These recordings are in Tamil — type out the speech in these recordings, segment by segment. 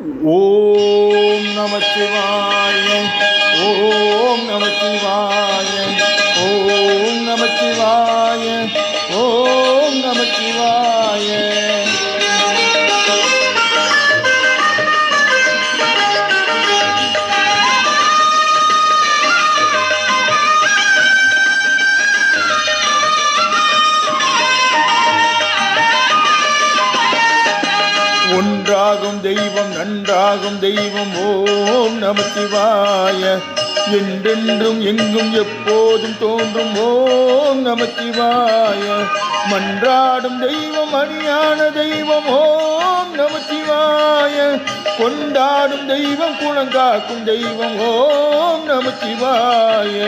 ஓம் நமச்சிவாய ஓம் நமச்சிவாய ஓம் நமச்சிவாய ஓம் நமச்சிவாய நன்றாகும் தெய்வம் நன்றாகும் தெய்வம். ஓம் நமச்சிவாய என்றென்றும் எங்கும் எப்போதும் தோன்றும் ஓம் நமச்சிவாய மன்றாடும் தெய்வம் அணியான தெய்வம். ஓம் நமச்சிவாய கொண்டாடும் தெய்வம் குணங்காக்கும் தெய்வம். ஓம் நமச்சிவாய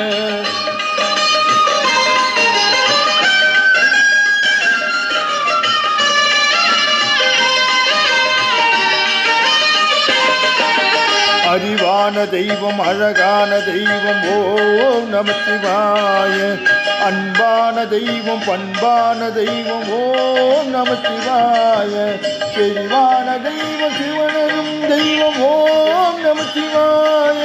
அறிவான தெய்வம் அழகான தெய்வம் ஓம் நமச்சிவாய அன்பான தெய்வம் பண்பான தெய்வம் ஓம் நமச்சிவாய செறிவான தெய்வம் சிவனரும் தெய்வம் ஓம் நமச்சிவாய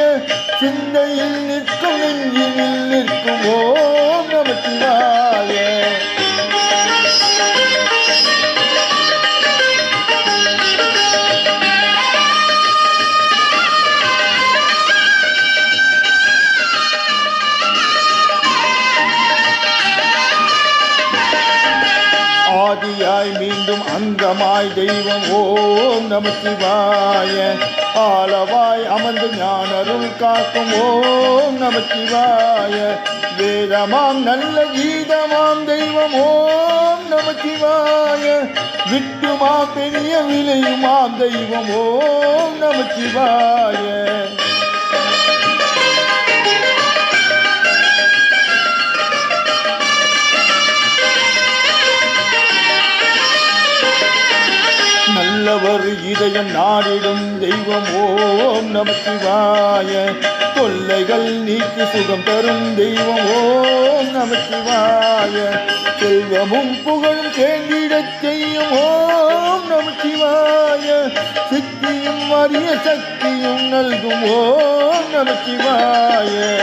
சிந்தையில் நிற்கும் நெஞ்சினில் நிற்கும் ஓம் ஆதியாய் மீண்டும் அந்தமாய் தெய்வம் ஓம் நம சிவாய. ஆளவாய் அமர்ந்து ஞானருள் காக்கும் ஓம் நம சிவாய. வேதமாம் நல்ல கீதமாம் தெய்வம் ஓம் நம சிவாய. விட்டுமா பெரிய விலையுமாம் தெய்வம் ஓம் நம சிவாய. உள்ளவர் இதயம் நாடிடும் தெய்வம். ஓம் நம சிவாய. தொல்லைகள் நீக்கி சுகம் தரும் தெய்வம். ஓம் நம சிவாய. செல்வமும் புகழும் சேர்ந்திடச் செய்யும். ஓம் நம சிவாய. சித்தியும் அரிய சக்தியும் நல்கும். ஓம் நம சிவாய.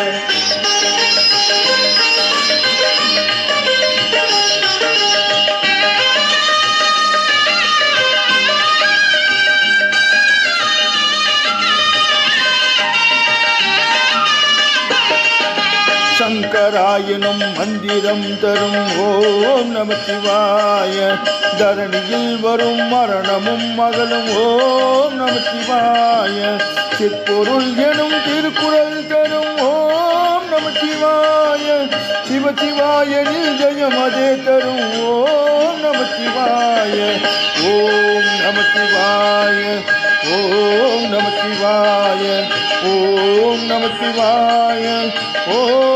சங்கராயினும் மந்திரம் தரும். ஓம் நம சிவாய. தரணியில் வரும் மரணமும் மகளும். ஓம் நம சிவாய. சிற்பொருள் எனும் திருக்குறள் தரும். ஓம் நம சிவாய. சிவ சிவாய நிர்ஜயம் அதே தரும். ஓம் நம சிவாய. ஓம் நம சிவாய. ஓம் நம சிவாய. ஓம் நம சிவாய. ஓம்